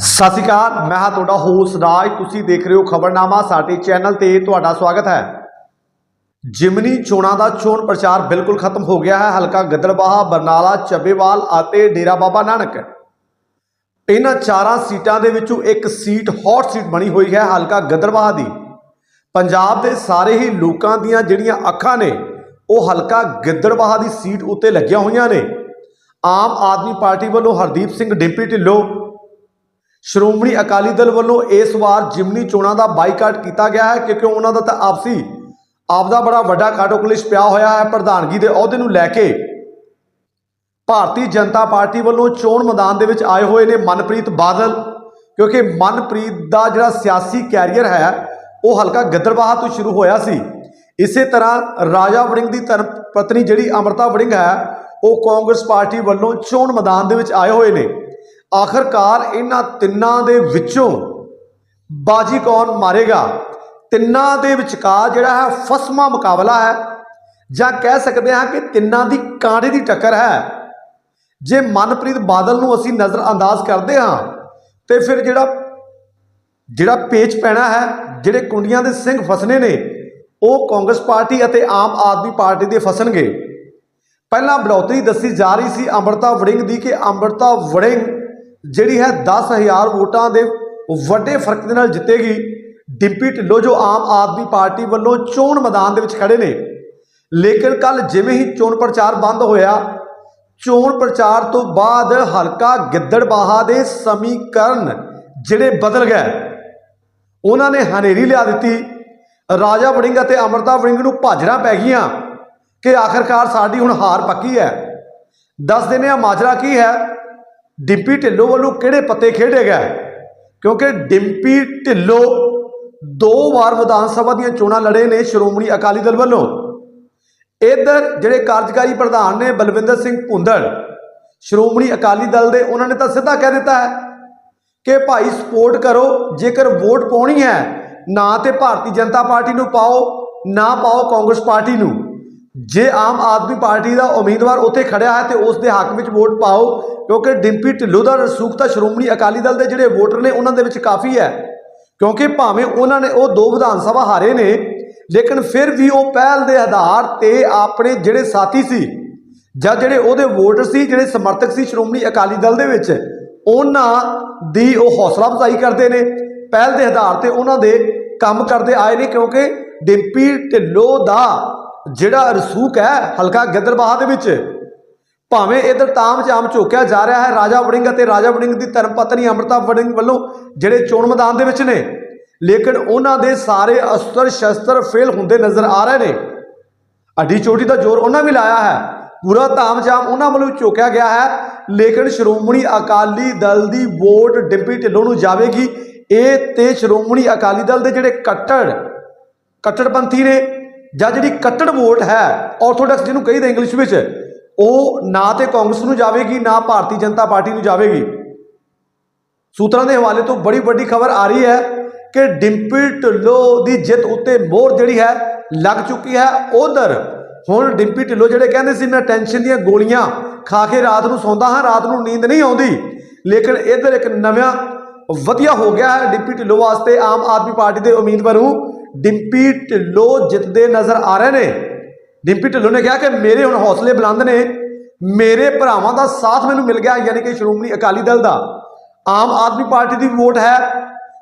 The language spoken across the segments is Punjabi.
ਸਤਿ ਸ਼੍ਰੀ ਅਕਾਲ, ਮੈਂ ਹਾਂ ਤੁਹਾਡਾ ਹੋਸਟ ਰਾਜ। ਤੁਸੀਂ ਦੇਖ ਰਹੇ ਹੋ ਖਬਰਨਾਮਾ, ਸਾਡੇ ਚੈਨਲ ਤੇ ਤੁਹਾਡਾ ਸਵਾਗਤ ਹੈ। ਜਿਮਨੀ ਚੋਣਾਂ ਦਾ ਚੋਣ ਪ੍ਰਚਾਰ ਬਿਲਕੁਲ ਖਤਮ ਹੋ ਗਿਆ ਹੈ। ਹਲਕਾ ਗਿੱਦੜਬਾਹਾ, ਬਰਨਾਲਾ, ਚੱਬੇਵਾਲ ਅਤੇ ਡੇਰਾ ਬਾਬਾ ਨਾਨਕ। ਇਹਨਾਂ ਚਾਰਾਂ ਸੀਟਾਂ ਦੇ ਵਿੱਚੋਂ ਇੱਕ ਸੀਟ ਹੌਟ ਸੀਟ ਬਣੀ ਹੋਈ ਹੈ ਹਲਕਾ ਗਿੱਦੜਬਾਹਾ ਦੀ। ਪੰਜਾਬ ਦੇ ਸਾਰੇ ਹੀ ਲੋਕਾਂ ਦੀਆਂ ਜਿਹੜੀਆਂ ਅੱਖਾਂ ਨੇ, ਉਹ ਹਲਕਾ ਗਿੱਦੜਬਾਹਾ ਦੀ ਸੀਟ ਉੱਤੇ ਲੱਗੀਆਂ ਹੋਈਆਂ ਨੇ। ਆਮ ਆਦਮੀ ਪਾਰਟੀ ਵੱਲੋਂ ਹਰਦੀਪ ਸਿੰਘ ਡਿੰਪੀ ਢਿੱਲੋਂ ਸ਼੍ਰੋਮਣੀ ਅਕਾਲੀ ਦਲ ਵੱਲੋਂ ਇਸ ਵਾਰ ਜਿਮਨੀ ਚੋਣਾਂ ਦਾ ਬਾਈਕਾਟ ਕੀਤਾ ਗਿਆ ਹੈ ਕਿਉਂਕਿ ਉਹਨਾਂ ਦਾ ਤਾਂ ਆਪਸੀ, ਆਪਦਾ ਬੜਾ ਵੱਡਾ ਕਾਟੋਕਲਿਸ਼ ਪਿਆ ਹੋਇਆ ਹੈ ਪ੍ਰਧਾਨਗੀ ਦੇ ਅਹੁਦੇ ਨੂੰ ਲੈ ਕੇ। ਭਾਰਤੀ ਜਨਤਾ ਪਾਰਟੀ ਵੱਲੋਂ ਚੋਣ ਮੈਦਾਨ ਦੇ ਵਿੱਚ ਆਏ ਹੋਏ ਨੇ ਮਨਪ੍ਰੀਤ ਬਾਦਲ, ਕਿਉਂਕਿ ਮਨਪ੍ਰੀਤ ਦਾ ਜਿਹੜਾ ਸਿਆਸੀ ਕੈਰੀਅਰ ਹੈ, ਉਹ ਹਲਕਾ ਗਿੱਦੜਬਾਹਾ ਤੋਂ ਸ਼ੁਰੂ ਹੋਇਆ ਸੀ। ਇਸੇ ਤਰ੍ਹਾਂ ਰਾਜਾ ਵੜਿੰਗ ਦੀ ਧਰਮ ਪਤਨੀ ਜਿਹੜੀ ਅਮਰਤਾ ਵੜਿੰਗ ਹੈ, ਉਹ ਕਾਂਗਰਸ ਪਾਰਟੀ ਵੱਲੋਂ ਚੋਣ ਮੈਦਾਨ ਦੇ ਵਿੱਚ ਆਏ ਹੋਏ ਨੇ। ਆਖਰਕਾਰ ਇਹਨਾਂ ਤਿੰਨਾਂ ਦੇ ਵਿੱਚੋਂ ਬਾਜੀ ਕੌਣ ਮਾਰੇਗਾ? ਤਿੰਨਾਂ ਦੇ ਵਿਚਕਾਰ ਜਿਹੜਾ ਹੈ ਫਸਮਾ ਮੁਕਾਬਲਾ ਹੈ। ਜਾਂ ਕਹਿ ਸਕਦੇ ਹਾਂ ਕਿ ਤਿੰਨਾਂ ਦੀ ਕਾਂਟੇ ਦੀ ਟੱਕਰ ਹੈ। ਜੇ ਮਨਪ੍ਰੀਤ ਬਾਦਲ ਨੂੰ ਅਸੀਂ ਨਜ਼ਰ ਅੰਦਾਜ਼ ਕਰਦੇ ਹਾਂ, ਤੇ ਫਿਰ ਜਿਹੜਾ ਜਿਹੜਾ ਪੇਚ ਪੈਣਾ ਹੈ, ਜਿਹੜੇ ਕੁੰਡੀਆਂ ਦੇ ਸਿੰਘ ਫਸਣੇ ਨੇ, ਉਹ ਕਾਂਗਰਸ ਪਾਰਟੀ ਅਤੇ ਆਮ ਆਦਮੀ ਪਾਰਟੀ ਦੇ ਫਸਣਗੇ। ਪਹਿਲਾਂ ਬੜੌਤਰੀ ਦੱਸੀ ਜਾ ਰਹੀ ਸੀ ਅੰਮ੍ਰਿਤਾ ਵੜਿੰਗ ਦੀ ਕਿ ਅੰਮ੍ਰਿਤਾ ਵੜਿੰਗ ਜਿਹੜੀ ਹੈ 10000 ਵੋਟਾਂ ਦੇ ਵੱਡੇ ਫ਼ਰਕ ਦੇ ਨਾਲ ਜਿੱਤੇਗੀ। ਡਿੰਪੀ ਢਿੱਲੋਂ ਜੋ ਆਮ ਆਦਮੀ ਪਾਰਟੀ ਵੱਲੋਂ ਚੋਣ ਮੈਦਾਨ ਦੇ ਵਿੱਚ ਖੜੇ ਨੇ। ਲੇਕਿਨ ਕੱਲ ਜਿਵੇਂ ਹੀ ਚੋਣ ਪ੍ਰਚਾਰ ਬੰਦ ਹੋਇਆ, ਚੋਣ ਪ੍ਰਚਾਰ ਤੋਂ ਬਾਅਦ ਹਲਕਾ ਗਿੱਦੜਬਾਹਾ ਦੇ ਸਮੀਕਰਨ ਜਿਹੜੇ ਬਦਲ ਗਏ। ਉਹਨਾਂ ਨੇ ਹਨੇਰੀ ਲਿਆ ਦਿੱਤੀ। ਰਾਜਾ ਵੜਿੰਗ ਅਤੇ ਅਮਰਤਾ ਵੜਿੰਗ ਨੂੰ ਭਾਜਣਾ ਪੈ ਗਈਆਂ ਕਿ ਆਖਰਕਾਰ ਸਾਡੀ ਹੁਣ ਹਾਰ ਪੱਕੀ ਹੈ। ਦੱਸ ਦਿੰਦੇ ਆ ਮਾਜਰਾ ਕੀ ਹੈ। ਡਿੰਪੀ ਢਿੱਲੋਂ ਵੱਲੋਂ ਕਿਹੜੇ ਪੱਤੇ ਖੇਡੇ ਗਏ? ਕਿਉਂਕਿ ਡਿੰਪੀ ਢਿੱਲੋਂ ਦੋ ਵਾਰ ਵਿਧਾਨ ਸਭਾ ਦੀਆਂ ਚੋਣਾਂ ਲੜੇ ਨੇ ਸ਼੍ਰੋਮਣੀ ਅਕਾਲੀ ਦਲ ਵੱਲੋਂ। ਇਧਰ ਜਿਹੜੇ ਕਾਰਜਕਾਰੀ ਪ੍ਰਧਾਨ ਨੇ ਬਲਵਿੰਦਰ ਸਿੰਘ ਭੁੰਦੜ ਸ਼੍ਰੋਮਣੀ ਅਕਾਲੀ ਦਲ ਦੇ, ਉਹਨਾਂ ਨੇ ਤਾਂ ਸਿੱਧਾ ਕਹਿ ਦਿੱਤਾ ਹੈ ਕਿ ਭਾਈ ਸਪੋਰਟ ਕਰੋ, ਜੇਕਰ ਵੋਟ ਪਾਉਣੀ ਹੈ, ਨਾ ਤੇ ਭਾਰਤੀ ਜਨਤਾ ਪਾਰਟੀ ਨੂੰ ਪਾਓ, ਨਾ ਪਾਓ ਕਾਂਗਰਸ ਪਾਰਟੀ ਨੂੰ। ਜੇ ਆਮ ਆਦਮੀ ਪਾਰਟੀ ਦਾ ਉਮੀਦਵਾਰ ਉੱਥੇ ਖੜਿਆ ਹੈ ਤੇ ਉਸ ਦੇ ਹੱਕ ਵਿੱਚ ਵੋਟ ਪਾਓ, ਕਿਉਂਕਿ ਡਿੰਪੀ ਢਿੱਲੋਂ ਦਾ ਰਸੂਖ ਤਾਂ ਸ਼੍ਰੋਮਣੀ ਅਕਾਲੀ ਦਲ ਦੇ ਜਿਹੜੇ ਵੋਟਰ ਨੇ ਉਹਨਾਂ ਦੇ ਵਿੱਚ ਕਾਫੀ ਹੈ। ਕਿਉਂਕਿ ਭਾਵੇਂ ਉਹਨਾਂ ਨੇ ਉਹ ਦੋ ਵਿਧਾਨ ਸਭਾ ਹਾਰੇ ਨੇ, ਲੇਕਿਨ ਫਿਰ ਵੀ ਉਹ ਪਹਿਲ ਦੇ ਆਧਾਰ ਤੇ ਆਪਣੇ ਜਿਹੜੇ ਸਾਥੀ ਸੀ ਜਾਂ ਜਿਹੜੇ ਉਹਦੇ ਵੋਟਰ ਸੀ, ਜਿਹੜੇ ਸਮਰਥਕ ਸੀ ਸ਼੍ਰੋਮਣੀ ਅਕਾਲੀ ਦਲ ਦੇ ਵਿੱਚ, ਉਹਨਾਂ ਦੀ ਉਹ ਹੌਸਲਾ ਅਫਜ਼ਾਈ ਕਰਦੇ ਨੇ। ਪਹਿਲ ਦੇ ਆਧਾਰ ਤੇ ਉਹਨਾਂ ਦੇ ਕੰਮ ਕਰਦੇ ਆਏ ਨੇ ਕਿਉਂਕਿ ਡਿੰਪੀ ਢਿੱਲੋਂ ਦਾ ਜਿਹੜਾ ਰਸੂਕ ਹੈ, ਹਲਕਾ ਗਿੱਦੜਬਾਹਾ ਦੇ ਵਿੱਚ, ਭਾਵੇਂ ਇਧਰ ਤਾਮ ਜਾਮ ਝੋਕਿਆ ਜਾ ਰਿਹਾ ਹੈ, ਰਾਜਾ ਵੜਿੰਗ ਅਤੇ ਰਾਜਾ ਵੜਿੰਗ ਦੀ ਧਰਮ ਪਤਨੀ ਅਮਰਤਾ ਵੜਿੰਗ ਵੱਲੋਂ ਜਿਹੜੇ ਚੋਣ ਮੈਦਾਨ ਦੇ ਵਿੱਚ ਨੇ, ਲੇਕਿਨ ਉਹਨਾਂ ਦੇ ਸਾਰੇ ਅਸਤਰ ਸ਼ਸਤਰ ਫੇਲ ਹੁੰਦੇ ਨਜ਼ਰ ਆ ਰਹੇ ਨੇ। ਅੱਡੀ ਚੋਟੀ ਦਾ ਜ਼ੋਰ ਉਹਨਾਂ ਵੀ ਲਾਇਆ ਹੈ। ਪੂਰਾ ਤਾਮਝਾਮ ਉਹਨਾਂ ਵੱਲੋਂ ਝੋਕਿਆ ਗਿਆ ਹੈ, ਲੇਕਿਨ ਸ਼੍ਰੋਮਣੀ ਅਕਾਲੀ ਦਲ ਦੀ ਵੋਟ ਡਿੰਪੀ ਢਿੱਲੋਂ ਨੂੰ ਜਾਵੇਗੀ। ਇਹ ਤੇ ਸ਼੍ਰੋਮਣੀ ਅਕਾਲੀ ਦਲ ਦੇ ਜਿਹੜੇ ਕੱਟੜ, ਕੱਟੜਪੰਥੀ ਨੇ ਜਾਂ ਜਿਹੜੀ ਕੱਟੜ ਵੋਟ ਹੈ ਆਰਥੋਡਾਕਸ ਜਿਹਨੂੰ ਕਹੀਦਾ ਇੰਗਲਿਸ਼ ਵਿੱਚ, ਉਹ ਨਾ ਤੇ ਕਾਂਗਰਸ ਨੂੰ ਜਾਵੇਗੀ, ਨਾ ਭਾਰਤੀ ਜਨਤਾ ਪਾਰਟੀ ਨੂੰ ਜਾਵੇਗੀ। ਸੂਤਰਾਂ ਦੇ ਹਵਾਲੇ ਤੋਂ ਬੜੀ ਵੱਡੀ ਖਬਰ ਆ ਰਹੀ ਹੈ ਕਿ ਡਿੰਪੀ ਢਿੱਲੋਂ ਦੀ ਜਿੱਤ ਉੱਤੇ ਮੋਹਰ ਜਿਹੜੀ ਹੈ, ਲੱਗ ਚੁੱਕੀ ਹੈ। ਉਧਰ ਹੁਣ ਡਿੰਪੀ ਢਿੱਲੋਂ ਜਿਹੜੇ ਕਹਿੰਦੇ ਸੀ, ਮੈਂ ਟੈਨਸ਼ਨ ਦੀਆਂ ਗੋਲੀਆਂ ਖਾ ਕੇ ਰਾਤ ਨੂੰ ਸੌਂਦਾ ਹਾਂ, ਰਾਤ ਨੂੰ ਨੀਂਦ ਨਹੀਂ ਆਉਂਦੀ। ਲੇਕਿਨ ਇਧਰ ਇੱਕ ਨਵਾਂ ਵਧੀਆ ਹੋ ਗਿਆ ਹੈ ਡਿੰਪੀ ਢਿੱਲੋਂ ਵਾਸਤੇ ਆਮ ਆਦਮੀ ਪਾਰਟੀ ਦੇ ਉਮੀਦਵਾਰ ਨੂੰ। ਡਿੰਪੀ ਢਿੱਲੋਂ ਜਿੱਤਦੇ ਨਜ਼ਰ ਆ ਰਹੇ ਨੇ। ਡਿੰਪੀ ਢਿੱਲੋਂ ਨੇ ਕਿਹਾ ਕਿ ਮੇਰੇ ਹੁਣ ਹੌਸਲੇ ਬੁਲੰਦ ਨੇ। ਮੇਰੇ ਭਰਾਵਾਂ ਦਾ ਸਾਥ ਮੈਨੂੰ ਮਿਲ ਗਿਆ, ਯਾਨੀ ਕਿ ਸ਼੍ਰੋਮਣੀ ਅਕਾਲੀ ਦਲ ਦਾ। ਆਮ ਆਦਮੀ ਪਾਰਟੀ ਦੀ ਵੋਟ ਹੈ,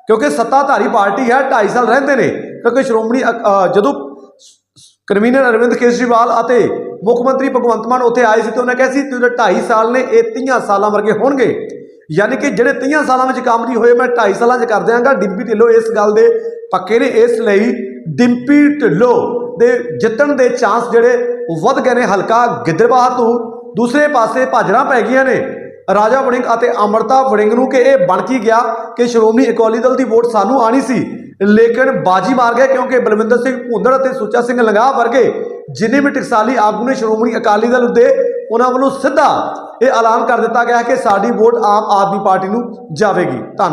ਕਿਉਂਕਿ ਸੱਤਾਧਾਰੀ ਪਾਰਟੀ ਹੈ 2.5 ਸਾਲ ਰਹਿੰਦੇ ਨੇ। ਕਿਉਂਕਿ ਸ਼੍ਰੋਮਣੀ ਅਕ- ਜਦੋਂ ਕਨਵੀਨਰ ਅਰਵਿੰਦ ਕੇਜਰੀਵਾਲ ਅਤੇ ਮੁੱਖ ਮੰਤਰੀ ਭਗਵੰਤ ਮਾਨ ਉੱਥੇ ਆਏ ਸੀ ਤੇ ਉਹਨਾਂ ਕਿਹਾ ਸੀ ਤੁਸੀਂ 2.5 ਸਾਲ ਨੇ, ਇਹ 30 ਸਾਲਾਂ ਵਰਗੇ ਹੋਣਗੇ। ਯਾਨੀ ਕਿ ਜਿਹੜੇ 30 ਸਾਲਾਂ ਵਿੱਚ ਕੰਮ ਨਹੀਂ ਹੋਏ, ਮੈਂ 2.5 ਸਾਲਾਂ 'ਚ ਕਰ ਦਿਆਂਗਾ। ਡਿੰਪੀ ਢਿੱਲੋਂ ਇਸ ਗੱਲ ਦੇ ਪੱਕੇ ਨੇ, ਇਸ ਲਈ ਡਿੰਪੀ ਢਿੱਲੋਂ ਦੇ ਜਿੱਤਣ ਦੇ ਚਾਂਸ ਜਿਹੜੇ ਵੱਧ ਗਏ ਨੇ, ਹਲਕਾ ਗਿੱਦੜਬਾਹਾ ਤੋਂ। ਦੂਸਰੇ ਪਾਸੇ ਭਾਜਣਾ ਪੈ ਗਈਆਂ ਨੇ, ਰਾਜਾ ਵੜਿੰਗ ਅਤੇ ਅਮਰਤਾ ਵੜਿੰਗ ਨੂੰ ਕਿ ਇਹ ਬਣ ਕੀ ਗਿਆ ਕਿ ਸ਼੍ਰੋਮਣੀ ਅਕਾਲੀ ਦਲ ਦੀ ਵੋਟ ਸਾਨੂੰ ਆਣੀ ਸੀ। ਲੇਕਿਨ ਬਾਜੀ ਮਾਰ ਗਏ ਕਿਉਂਕਿ ਬਲਵਿੰਦਰ ਸਿੰਘ ਭੁੰਦੜ ਅਤੇ ਸੁੱਚਾ ਸਿੰਘ ਲੰਗਾਹ ਵਰਗੇ ਜਿੰਨੇ ਵੀ ਟਕਸਾਲੀ ਆਗੂ ਨੇ ਸ਼੍ਰੋਮਣੀ ਅਕਾਲੀ ਦਲ ਉੱਤੇ, ਉਹਨਾਂ ਵੱਲੋਂ ਸਿੱਧਾ ਇਹ ਐਲਾਨ ਕਰ ਦਿੱਤਾ ਗਿਆ ਹੈ ਕਿ ਸਾਡੀ ਵੋਟ ਆਮ ਆਦਮੀ ਪਾਰਟੀ ਨੂੰ ਜਾਵੇਗੀ। ਧੰਨ